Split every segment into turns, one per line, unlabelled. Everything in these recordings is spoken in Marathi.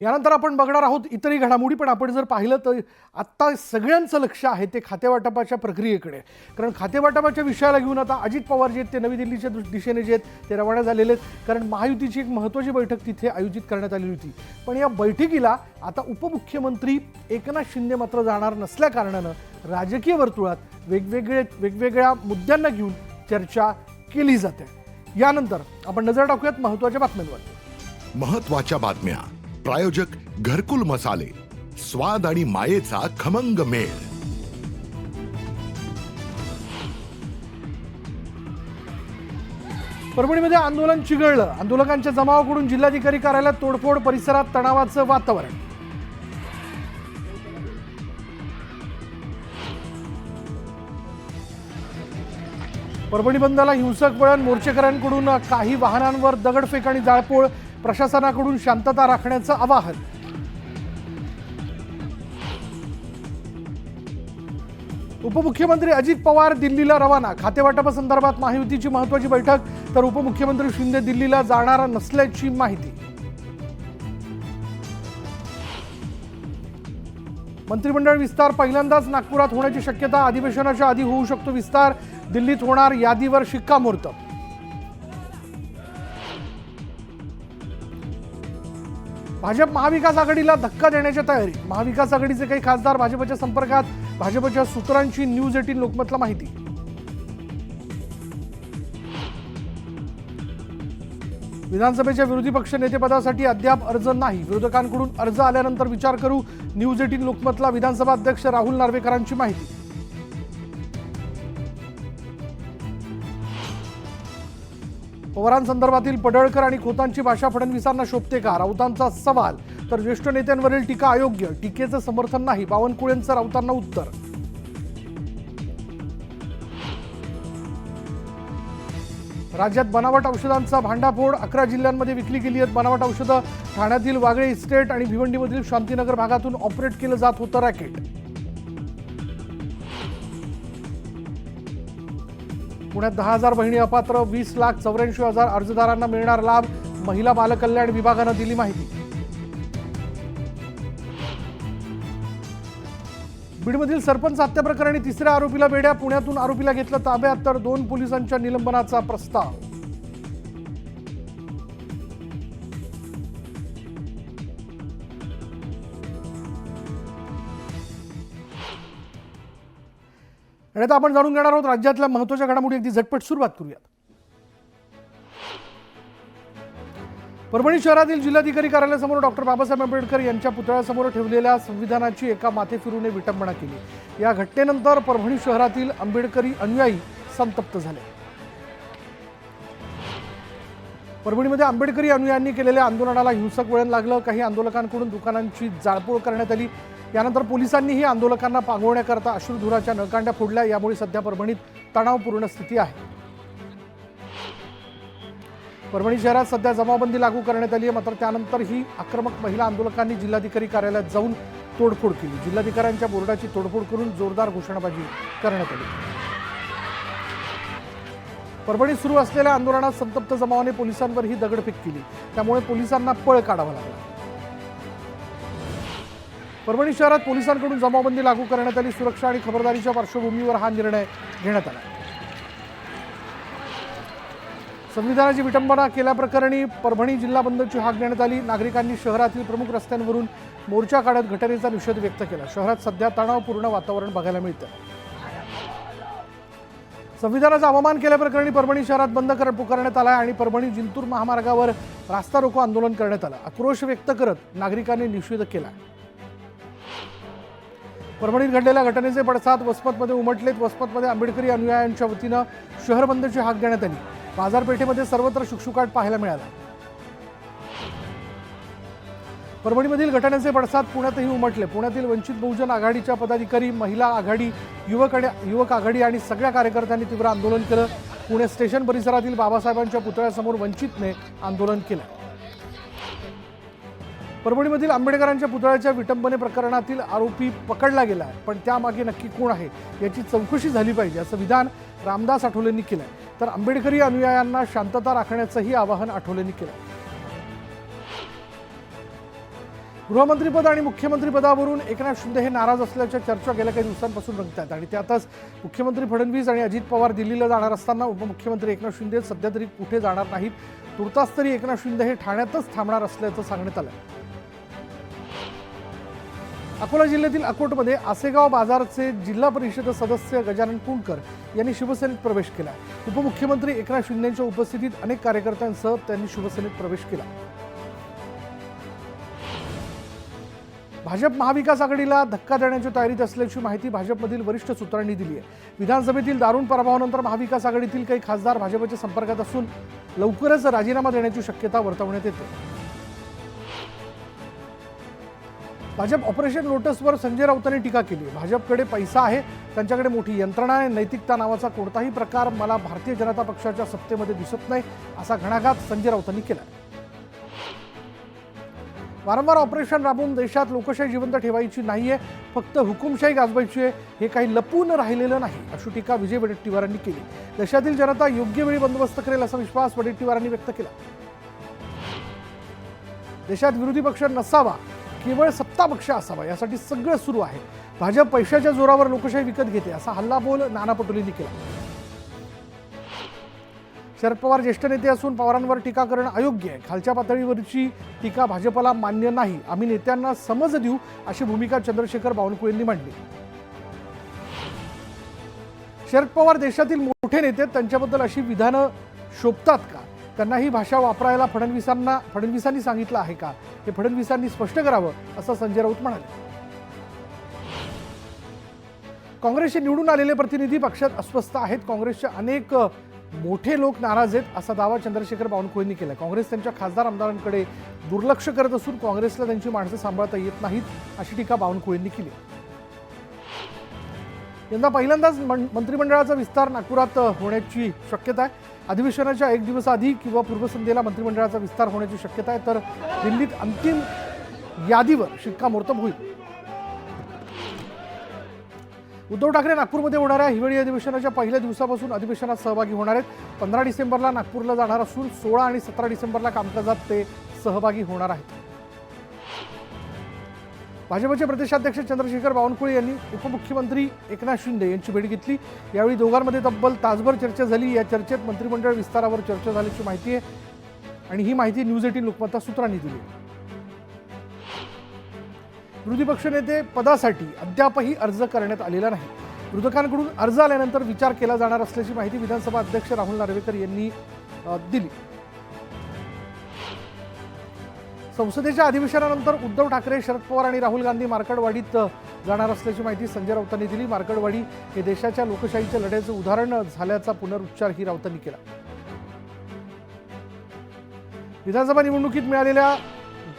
यानंतर आपण बघणार आहोत इतरही घडामोडी पण आपण जर पाहिलं तर आत्ता सगळ्यांचं लक्ष आहे ते खातेवाटपाच्या प्रक्रियेकडे. कारण खातेवाटपाच्या विषयाला घेऊन आता अजित पवार जे आहेत ते नवी दिल्लीच्या दिशेने जे आहेत ते रवाना झालेले आहेत. कारण महायुतीची एक महत्त्वाची बैठक तिथे आयोजित करण्यात आलेली होती. पण या बैठकीला आता उपमुख्यमंत्री एकनाथ शिंदे मात्र जाणार नसल्याकारणानं राजकीय वर्तुळात वेगवेगळे वेगवेगळ्या मुद्द्यांना घेऊन चर्चा केली जाते. यानंतर आपण नजर टाकूयात महत्त्वाच्या बातम्यांवर.
महत्त्वाच्या बातम्या. प्रायोजक घरकुल मसाले स्वाद आणि मायेचा खमंग मेळ.
परभणीमध्ये आंदोलन चिघळलं. आंदोलकांच्या जमावाकडून जिल्हाधिकारी कार्यालयात तोडफोड परिसरात तणावाचं वातावरण. परभणी बंदला हिंसक वळण मोर्चेकऱ्यांकडून काही वाहनांवर दगडफेक आणि जाळपोळ प्रशासनाकडून शांतता राखण्याचं आवाहन. उपमुख्यमंत्री अजित पवार दिल्लीला रवाना. खातेवाटपासंदर्भात महायुतीची महत्वाची बैठक. तर उपमुख्यमंत्री शिंदे दिल्लीला जाणार नसल्याची माहिती. मंत्रिमंडळ विस्तार पहिल्यांदाच नागपुरात होण्याची शक्यता अधिवेशनाच्या आधी होऊ शकतो विस्तार. दिल्लीत होणार यादीवर शिक्कामोर्तब. भाजप महाविकास आघाडीला धक्का देण्याच्या तयारी. महाविकास आघाडीचे काही खासदार भाजपच्या संपर्कात भाजपच्या सूत्रांची न्यूज एटीन लोकमतला माहिती. विधानसभेच्या विरोधी पक्ष नेतेपदासाठी अद्याप अर्ज नाही. विरोधकांकडून अर्ज आल्यानंतर विचार करू न्यूज एटीन लोकमतला विधानसभा अध्यक्ष राहुल नार्वेकरांची माहिती. पवारांसंदर्भातील पडळकर आणि खोतांची भाषा फडणवीसांना शोभते का? राऊतांचा सवाल. तर ज्येष्ठ नेत्यांवरील टीका अयोग्य? टीकेचं समर्थन नाही. बावनकुळेंचं राऊतांना उत्तर. राज्यात बनावट औषधांचा भांडाफोड अकरा जिल्ह्यांमध्ये विकली गेली आहेत बनावट औषधं. ठाण्यातील वागळे इस्टेट आणि भिवंडीमधील शांतीनगर भागातून ऑपरेट केलं जात होतं रॅकेट. पुण्यात दहा हजार बहिणी अपात्र वीस लाख चौऱ्याऐंशी हजार अर्जदारांना मिळणार लाभ महिला बालकल्याण विभागानं दिली माहिती. बीडमधील सरपंच हत्या प्रकरणी तिसऱ्या आरोपीला बेड्या पुण्यातून आरोपीला घेतलं ताब्यात तर दोन पोलिसांच्या निलंबनाचा प्रस्ताव. आणि आता आपण जाणून घेणार आहोत राज्यातल्या महत्त्वाच्या घडामोडी. अगदी झटपट सुरुवात करूयात. परभणी शहरातील जिल्हाधिकारी कार्यालयासमोर डॉक्टर बाबासाहेब आंबेडकर यांच्या पुतळ्यासमोर ठेवलेल्या संविधानाची एका माथेफिरूने विटंबना केली. या घटनेनंतर परभणी शहरातील आंबेडकरी अनुयायी संतप्त झाले. परभणीमध्ये आंबेडकरी अनुयायांनी केलेल्या आंदोलनाला हिंसक वळण लागलं. काही आंदोलकांकडून दुकानांची जाळपोळ करण्यात आली. यानंतर पोलिसांनीही आंदोलकांना पांगवण्याकरता अश्रुधुराच्या नळकांड्या फोडल्या. यामुळे सध्या परभणीत तणावपूर्ण स्थिती आहे. परभणी शहरात सध्या जमावबंदी लागू करण्यात आली आहे. मात्र त्यानंतर ही आक्रमक महिला आंदोलकांनी जिल्हाधिकारी कार्यालयात जाऊन तोडफोड केली. जिल्हाधिकाऱ्यांच्या बोर्डाची तोडफोड करून जोरदार घोषणाबाजी करण्यात आली. परभणीत सुरू असलेल्या आंदोलनात संतप्त जमावाने पोलिसांवर ही दगडफेक केली. त्यामुळे पोलिसांना पळ काढावा लागला. परभणी शहरात पोलिसांकडून जमावबंदी लागू करण्यात आली. सुरक्षा आणि खबरदारीच्या पार्श्वभूमीवर हा निर्णय घेण्यात आला. संविधानाची विटंबना केल्याप्रकरणी परभणी जिल्हा बंदची हाक देण्यात आली. नागरिकांनी शहरातील प्रमुख रस्त्यांवरून मोर्चा काढत घटनेचा निषेध व्यक्त केला. शहरात सध्या तणावपूर्ण वातावरण बघायला मिळतं संविधानाचा अवमान केल्याप्रकरणी परभणी शहरात बंद कर पुकारण्यात आला आणि परभणी जिंतूर महामार्गावर रास्ता रोको आंदोलन करण्यात आलं. आक्रोश व्यक्त करत नागरिकांनी निषेध केला. परभणीत घडलेल्या घटनेचे पडसाद वसमतमध्ये उमटलेत. वसमतमध्ये आंबेडकरी अनुयायांच्या वतीनं शहर बंदची हाक देण्यात आली. बाजारपेठेमध्ये सर्वत्र शुकशुकाट पाहायला मिळाला. परभणीमधील घटनेचे पडसाद पुण्यातही उमटले. पुण्यातील वंचित बहुजन आघाडीच्या पदाधिकारी महिला आघाडी युवक आणि युवक आघाडी आणि सगळ्या कार्यकर्त्यांनी तीव्र आंदोलन केलं. पुणे स्टेशन परिसरातील बाबासाहेबांच्या पुतळ्यासमोर वंचितने आंदोलन केलं. परभणीमधील आंबेडकरांच्या पुतळ्याच्या विटंबने प्रकरणातील आरोपी पकडला गेला आहे. पण त्यामागे नक्की कोण आहे याची चौकशी झाली पाहिजे असं विधान रामदास आठवलेंनी केलं आहे तर आंबेडकरी अनुयायांना शांतता राखण्याचंही आवाहन आठवलेंनी केलं गृहमंत्रीपद आणि मुख्यमंत्रीपदावरून एकनाथ शिंदे हे नाराज असल्याच्या चर्चा गेल्या काही दिवसांपासून रंगत आहेत आणि त्यातच मुख्यमंत्री फडणवीस आणि अजित पवार दिल्लीला जाणार असताना उपमुख्यमंत्री एकनाथ शिंदे सध्या तरी कुठे जाणार नाहीत. तुर्तास तरी एकनाथ शिंदे हे ठाण्यातच थांबणार असल्याचं सांगण्यात आलं अकोला जिल्ह्यातील अकोटमध्ये आसेगाव बाजारचे जिल्हा परिषद सदस्य गजानन कुंडकर यांनी शिवसेनेत प्रवेश केला. उपमुख्यमंत्री एकनाथ शिंदेच्या उपस्थितीत अनेक कार्यकर्त्यांसह त्यांनी शिवसेनेत प्रवेश केला. भाजप महाविकास आघाडीला धक्का देण्याच्या तयारीत असल्याची माहिती भाजपमधील वरिष्ठ सूत्रांनी दिली आहे. विधानसभेतील दारुण पराभवानंतर महाविकास आघाडीतील काही खासदार भाजपच्या संपर्कात असून लवकरच राजीनामा देण्याची शक्यता वर्तवण्यात येते. भाजप ऑपरेशन लोटसवर संजय राऊतांनी टीका केली. भाजपकडे पैसा आहे त्यांच्याकडे मोठी यंत्रणा आहे नैतिकता नावाचा कोणताही प्रकार मला भारतीय जनता पक्षाच्या सत्तेमध्ये दिसत नाही असा घणाघात संजय राऊतांनी केला. वारंवार ऑपरेशन राबवून देशात लोकशाही जिवंत ठेवायची नाहीये फक्त हुकुमशाही गाजवायची आहे हे काही लपून राहिलेलं नाही अशी टीका विजय वडेट्टीवारांनी केली. देशातील जनता योग्य वेळी बंदोबस्त करेल असा विश्वास वडेट्टीवारांनी व्यक्त केला. देशात विरोधी पक्ष नसावा केवळ सत्तापक्ष असावा यासाठी सगळं सुरू आहे. भाजप पैशाच्या जोरावर लोकशाही विकत घेते असा हल्लाबोल नाना पटोलेंनी केला. शरद पवार ज्येष्ठ नेते असून पवारांवर टीका करणं अयोग्य आहे. खालच्या पातळीवरची टीका भाजपला मान्य नाही. आम्ही नेत्यांना समज देऊ अशी भूमिका चंद्रशेखर बावनकुळेंनी मांडली. शरद पवार देशातील मोठे नेते त्यांच्याबद्दल अशी विधानं शोभतात का? त्यांना ही भाषा वापरायला फडणवीसांना फडणवीसांनी सांगितलं आहे का? हे फडणवीसांनी स्पष्ट करावं असं संजय राऊत म्हणाले. काँग्रेसचे निवडून आलेले प्रतिनिधी पक्षात अस्वस्थ आहेत. काँग्रेसचे अनेक मोठे लोक नाराज आहेत असा दावा चंद्रशेखर बावनकुळेंनी केला काँग्रेस त्यांच्या खासदार आमदारांकडे दुर्लक्ष करत असून काँग्रेसला त्यांची माणसं सांभाळता येत नाहीत अशी टीका बावनकुळेंनी केली यंदा पहिल्यांदाच मं- मंत्रिमंडळाचा विस्तार नागपुरात होण्याची शक्यता आहे. अधिवेशनाच्या एक दिवस आधी किंवा पूर्वसंध्येला मंत्रिमंडळाचा विस्तार होण्याची शक्यता आहे. तर दिल्लीत अंतिम यादीवर शिक्कामोर्तब होईल. उद्धव ठाकरे नागपूरमध्ये होणाऱ्या हिवाळी अधिवेशनाच्या पहिल्या दिवसापासून अधिवेशनात सहभागी होणार आहेत. पंधरा डिसेंबरला नागपूरला जाणार असून सोळा आणि सतरा डिसेंबरला कामकाजात ते सहभागी होणार आहेत. भाजपचे प्रदेशाध्यक्ष चंद्रशेखर बावनकुळे यांनी उपमुख्यमंत्री एकनाथ शिंदे यांची भेट घेतली. यावेळी दोघांमध्ये तब्बल तासभर चर्चा झाली. या चर्चेत मंत्रिमंडळ विस्तारावर चर्चा झाल्याची माहिती आहे आणि ही माहिती न्यूज एटीन लोकमता सूत्रांनी दिली विरोधी पक्षनेते पदासाठी अद्यापही अर्ज करण्यात आलेला नाही. विरोधकांकडून अर्ज आल्यानंतर विचार केला जाणार असल्याची माहिती विधानसभा अध्यक्ष राहुल नार्वेकर यांनी दिली. संसदेच्या अधिवेशनानंतर उद्धव ठाकरे शरद पवार आणि राहुल गांधी मार्कडवाडीत जाणार असल्याची माहिती संजय राऊतांनी दिली. मार्कडवाडी हे देशाच्या लोकशाहीच्या लढ्याचं उदाहरण झाल्याचा पुनरुच्चार ही राऊतांनी केला. विधानसभा निवडणुकीत मिळालेल्या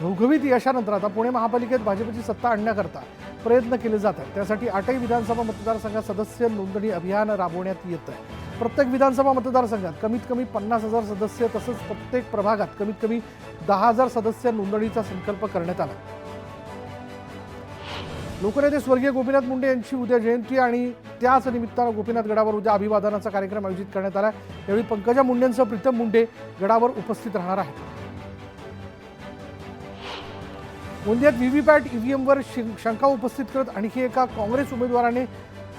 घवघवीत यशानंतर आता पुणे महापालिकेत भाजपची सत्ता आणण्याकरता प्रयत्न केले जात आहेत त्यासाठी आठही विधानसभा मतदारसंघात सदस्य नोंदणी अभियान राबवण्यात येत आहे प्रत्येक विधानसभा मतदारसंघात कमीत कमी पन्नास हजार सदस्य तसंच प्रत्येक प्रभागात कमीत कमी दहा हजार सदस्य नोंदणीचा संकल्प करण्यात आला. लोकनेते स्वर्गीय गोपीनाथ मुंडे यांची उद्या जयंती आणि त्याच निमित्तानं गोपीनाथ गडावर उद्या अभिवादनाचा कार्यक्रम आयोजित करण्यात आला. यावेळी पंकजा मुंडेंसह प्रीतम मुंडे गडावर उपस्थित राहणार आहेत. गोंदियात व्हीव्हीपॅट ईव्हीएमवर शंका उपस्थित करत आणखी एका काँग्रेस उमेदवाराने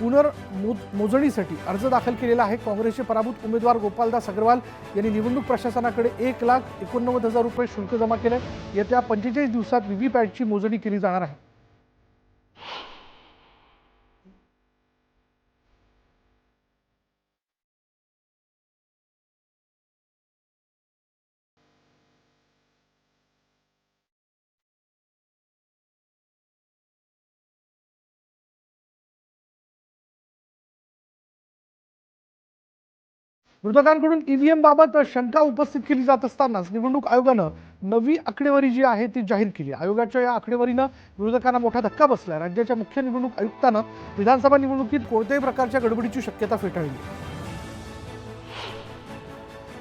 पुनर्मोजणीसाठी अर्ज दाखल केलेला आहे. काँग्रेसचे पराभूत उमेदवार गोपालदास अग्रवाल यांनी निवडणूक प्रशासनाकडे एक लाख एकोणनव्वद हजार रुपये शुल्क जमा केलं. येत्या पंचेचाळीस दिवसात व्हीव्हीपॅटची मोजणी केली जाणार आहे. विरोधकांकडून ईव्हीएम बाबत शंका उपस्थित केली जात असतानाच निवडणूक आयोगानं नवी आकडेवारी जी आहे ती जाहीर केली आयोगाच्या या आकडेवारीनं विरोधकांना मोठा धक्का बसला राज्याच्या मुख्य निवडणूक आयुक्तानं विधानसभा निवडणुकीत कोणत्याही प्रकारच्या गडबडीची शक्यता फेटाळली.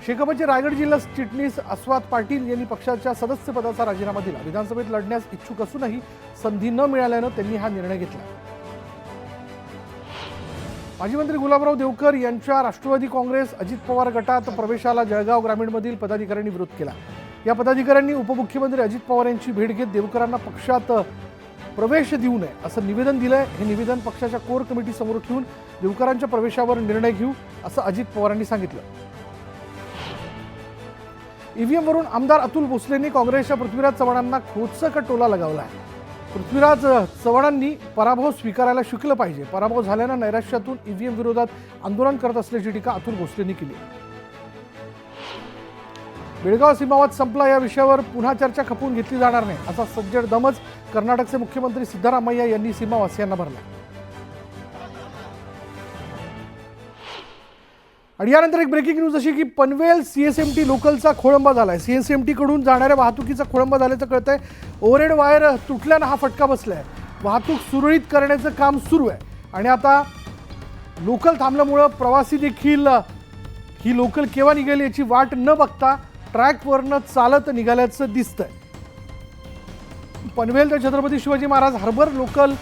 शेकापचे रायगड जिल्हा चिटणीस अस्वाद पाटील यांनी पक्षाच्या सदस्यपदाचा राजीनामा दिला. विधानसभेत लढण्यास इच्छुक असूनही संधी न मिळाल्यानं त्यांनी हा निर्णय घेतला. माजी मंत्री गुलाबराव देवकर यांच्या राष्ट्रवादी काँग्रेस अजित पवार गटात प्रवेशाला जळगाव ग्रामीणमधील पदाधिकाऱ्यांनी विरोध केला. या पदाधिकाऱ्यांनी उपमुख्यमंत्री अजित पवार यांची भेट घेत देवकरांना पक्षात प्रवेश देऊ नये असं निवेदन दिलंय. हे निवेदन पक्षाच्या कोर कमिटी समोर ठेवून देवकरांच्या प्रवेशावर निर्णय घेऊ असं अजित पवारांनी सांगितलं. ईव्हीएम वरून आमदार अतुल भोसलेंनी काँग्रेसच्या पृथ्वीराज चव्हाणांना खोचक टोला लगावला आहे पृथ्वीराज चव्हाणांनी पराभव स्वीकारायला शिकलं पाहिजे. पराभव झाल्यानं नैराश्यातून ईव्हीएम विरोधात आंदोलन करत असल्याची टीका अतुल भोसलेंनी केली. बेळगाव सीमावाद संपला या विषयावर पुन्हा चर्चा खपवून घेतली जाणार नाही असा सज्जड दमच कर्नाटकचे मुख्यमंत्री सिद्धरामय्या यांनी सीमावासियांना भरला आणि यानंतर एक ब्रेकिंग न्यूज अशी की Panvel C S M T लोकलचा खोळंबा झाला आहे सी एस एम टीकडून जाणाऱ्या वाहतुकीचा खोळंबा झाल्याचं आहे ओव्हरहेड वायर तुटल्यानं हा फटका बसला आहे वाहतूक सुरळीत करण्याचं काम सुरू आहे. आणि आता लोकल थांबल्यामुळं प्रवासी देखील ही लोकल केव्हा निघेल याची वाट न बघता ट्रॅकवरनं चालत निघाल्याचं दिसतंय. पनवेल ते छत्रपती शिवाजी महाराज हार्बर लोकल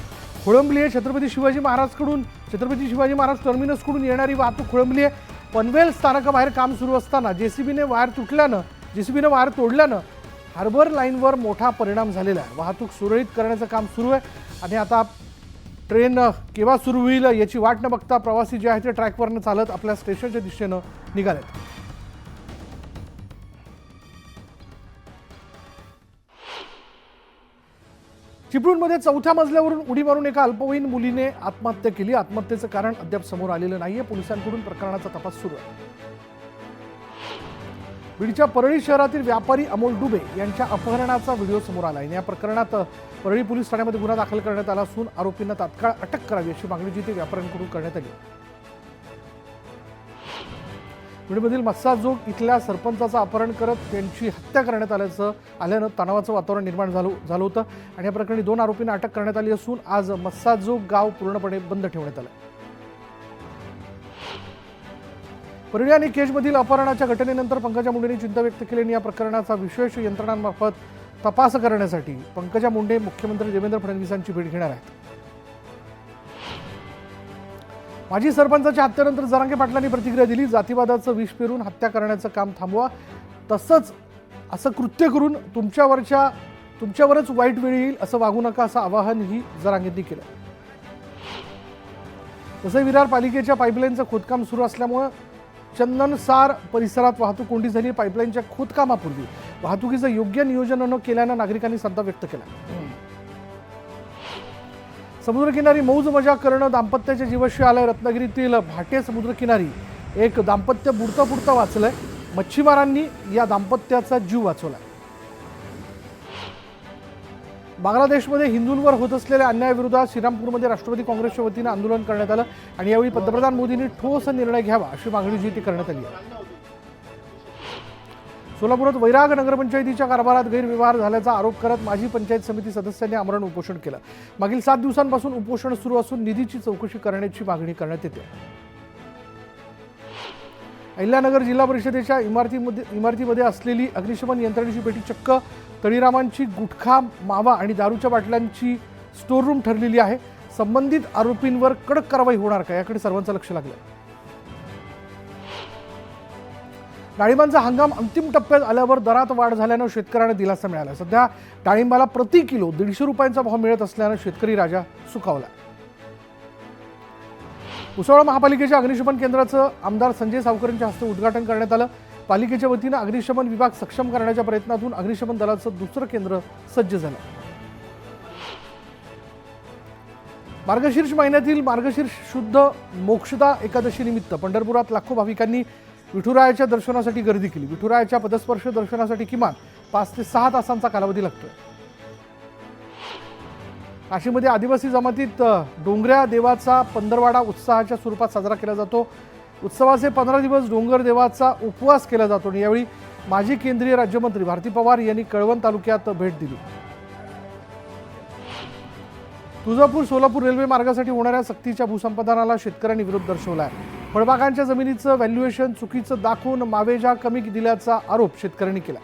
खोळंबली आहे. छत्रपती शिवाजी महाराजकडून छत्रपती शिवाजी महाराज टर्मिनसकडून येणारी वाहतूक खोळंबली आहे. पनवेल स्थानकाबाहेर काम सुरू असताना जेसीबीने वायर तुटल्यानं जेसीबीने वायर तोडल्यानं हार्बर लाईनवर मोठा परिणाम झालेला आहे. वाहतूक सुरळीत करण्याचं काम सुरू आहे आणि आता ट्रेन केव्हा सुरू होईल याची वाट न बघता प्रवासी जे आहेत ते ट्रॅकवरनं चालत आपल्या स्टेशनच्या दिशेनं निघालेत. चिपळूणमध्ये चौथ्या मजल्यावरून उडी मारून एका अल्पवयीन मुलीने आत्महत्या केली. आत्महत्येचं कारण अद्याप समोर आलेलं नाहीये. पोलिसांकडून प्रकरणाचा तपास सुरू आहे. बीडच्या परळी शहरातील व्यापारी अमोल डुबे यांच्या अपहरणाचा व्हिडिओ समोर आला आहे या प्रकरणात परळी पोलीस ठाण्यामध्ये गुन्हा दाखल करण्यात आला असून आरोपींना तात्काळ अटक करावी अशी मागणी जी ते व्यापाऱ्यांकडून करण्यात आली. बीडमधील मस्साजोग इथल्या सरपंचाचं अपहरण करत त्यांची हत्या करण्यात आल्याचं आल्यानं तणावाचं वातावरण निर्माण झालं झालं होतं. आणि या प्रकरणी दोन आरोपींना अटक करण्यात आली असून आज मस्साजोग गाव पूर्णपणे बंद ठेवण्यात आलं. परळी आणि केजमधील अपहरणाच्या घटनेनंतर पंकजा मुंडेंनी चिंता व्यक्त केली आणि या प्रकरणाचा विशेष यंत्रणांमार्फत तपास करण्यासाठी पंकजा मुंडे मुख्यमंत्री देवेंद्र फडणवीसांची भेट घेणार आहेत. माजी सरपंचाच्या हत्येनंतर जरांगे पाटलांनी प्रतिक्रिया दिली. जातीवादाचं विष पेरून हत्या करण्याचं काम थांबवा. तसंच असं कृत्य करून तुमच्यावरच्या तुमच्यावरच वाईट वेळ येईल असं वागू नका असं आवाहनही जरांगेंनी केलं. तसं विरार पालिकेच्या पाईपलाईनचं खोदकाम सुरू असल्यामुळं चंदनसार परिसरात वाहतूक कोंडी झाली. पाईपलाईनच्या खोदकामापूर्वी वाहतुकीचं योग्य नियोजन न केल्यानं नागरिकांनी सध्या व्यक्त केला. समुद्रकिनारी मौज मजा करणं दाम्पत्याच्या जीवाशी आलं रत्नागिरीतील भाटे समुद्रकिनारी. एक दाम्पत्य बुडता बुडता वाचलंय. मच्छीमारांनी या दाम्पत्याचा जीव वाचवला बांगलादेशमध्ये हिंदूंवर होत असलेल्या अन्यायाविरोधात श्रीरामपूरमध्ये राष्ट्रवादी काँग्रेसच्या वतीनं आंदोलन करण्यात आलं आणि यावेळी पंतप्रधान मोदींनी ठोस निर्णय घ्यावा अशी मागणी जी ती करण्यात आली आहे. सोलापुरात वैराग नगरपंचायतीच्या कारभारात गैरव्यवहार झाल्याचा आरोप करत माजी पंचायत समिती सदस्यांनी आमरण उपोषण केलं. मागील सात दिवसांपासून उपोषण सुरू असून निधीची चौकशी करण्याची मागणी करण्यात येते. अहिल्यानगर जिल्हा परिषदेच्या इमारतीमध्ये इमारतीमध्ये असलेली अग्निशमन यंत्रणेची पेटी चक्क तळीरामांची गुटखा मावा आणि दारूच्या बाटल्यांची स्टोर रूम ठरलेली आहे. संबंधित आरोपींवर कडक कारवाई होणार का? याकडे सर्वांचं लक्ष लागलं डाळिंबांचा हंगाम अंतिम टप्प्यात आल्यावर दरात वाढ झाल्यानं शेतकऱ्यांना दिलासा मिळाला. सध्या डाळिंबाला प्रति किलो दीडशे रुपयांचा भाव मिळत असल्यानं शेतकरी राजा सुखावला. भुसावळ महापालिकेच्या अग्निशमन केंद्राचं आमदार संजय सावकरांच्या हस्ते उद्घाटन करण्यात आलं. पालिकेच्या वतीनं अग्निशमन विभाग सक्षम करण्याच्या प्रयत्नातून अग्निशमन दलाचं दुसरं केंद्र सज्ज झालं. मार्गशीर्ष महिन्यातील मार्गशीर्ष शुद्ध मोक्षदा एकादशी निमित्त पंढरपुरात लाखो भाविकांनी विठुरायाच्या दर्शनासाठी गर्दी केली. विठुरायाच्या पदस्पर्श दर्शनासाठी किमान पाच ते सहा तासांचा कालावधी लागतोय. काशीमध्ये आदिवासी जमातीत डोंगऱ्या देवाचा पंधरवाडा उत्साहाच्या स्वरूपात साजरा केला जातो. उत्सवाचे पंधरा दिवस डोंगर देवाचा उपवास केला जातो आणि यावेळी माजी केंद्रीय राज्यमंत्री भारती पवार यांनी कळवण तालुक्यात भेट दिली. तुळजापूर सोलापूर रेल्वे मार्गासाठी होणाऱ्या सक्तीच्या भूसंपादनाला शेतकऱ्यांनी विरोध दर्शवला आहे फळबागांच्या जमिनीचं व्हॅल्युएशन चुकीचं दाखवून मावेजा कमी दिल्याचा आरोप शेतकऱ्यांनी केला.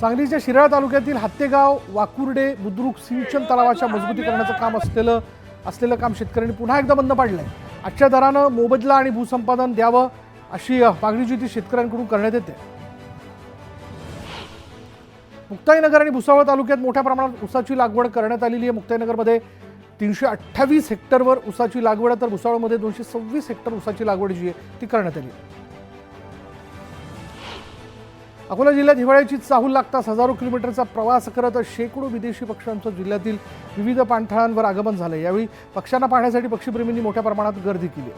सांगलीच्या शिराळा तालुक्यातील हत्तेगाव वाकुर्डे बुद्रुक सिंचन तलावाच्या मजबूतीकरणाचं काम असलेलं असलेलं काम शेतकऱ्यांनी पुन्हा एकदा बंद पाडलंय. आजच्या दरानं मोबदला आणि भूसंपादन द्यावं अशी मागणी जी ती शेतकऱ्यांकडून करण्यात येते. मुक्ताईनगर आणि भुसावळ तालुक्यात मोठ्या प्रमाणात ऊसाची लागवड करण्यात आलेली आहे. मुक्ताईनगरमध्ये तीनशे अठ्ठावीस हेक्टरवर ऊसाची लागवड आहे तर भुसावळमध्ये दोनशे सव्वीस हेक्टर ऊसाची लागवड जी आहे ती करण्यात आली. अकोला जिल्ह्यात हिवाळ्याची चाहूल लागताच हजारो किलोमीटरचा प्रवास करत शेकडो विदेशी पक्ष्यांचं जिल्ह्यातील विविध पाणथळांवर आगमन झालं यावेळी पक्ष्यांना पाहण्यासाठी पक्षीप्रेमींनी मोठ्या प्रमाणात गर्दी केली.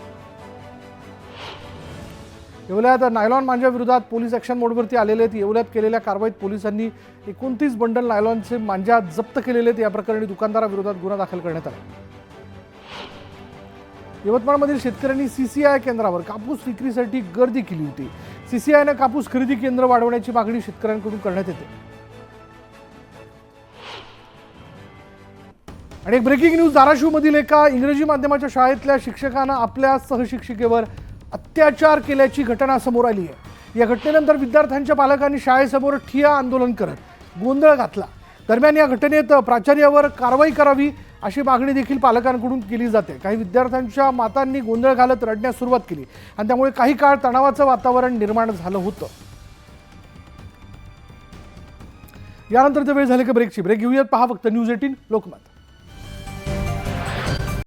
येवल्यात नायलॉन मांजा विरोधात पोलीस ॲक्शन मोडवरती आलेले आहेत. येवल्यात केलेल्या कारवाईत पोलिसांनी एकोणतीस बंडल नायलॉनचे मांजा जप्त केलेले आहेत. या प्रकरणी दुकानदाराविरोधात गुन्हा दाखल करण्यात आला यवतमाळमधील शेतकऱ्यांनी सीसीआय केंद्रावर कापूस विक्रीसाठी गर्दी केली होती. सीसीआयनं कापूस खरेदी केंद्र वाढवण्याची मागणी शेतकऱ्यांकडून करण्यात येते. आणि एक ब्रेकिंग न्यूज धाराशिवमधील एका इंग्रजी माध्यमाच्या शाळेतल्या शिक्षकानं आपल्या सहशिक्षिकेवर अत्याचार केल्याची घटना समोर आली आहे. या घटनेनंतर विद्यार्थ्यांच्या पालकांनी शाळेसमोर ठिया आंदोलन करत गोंधळ घातला. दरम्यान या घटनेत प्राचार्यावर कारवाई करावी अशी मागणी देखील पालकांकडून केली जाते. काही विद्यार्थ्यांच्या मातांनी गोंधळ घालत रडण्यास सुरुवात केली आणि त्यामुळे काही काळ तणावाचं वातावरण निर्माण झालं होतं. यानंतर वेळ झाले का ब्रेकची ब्रेक घेऊयात. पहा फक्त न्यूज एटीन लोकमत.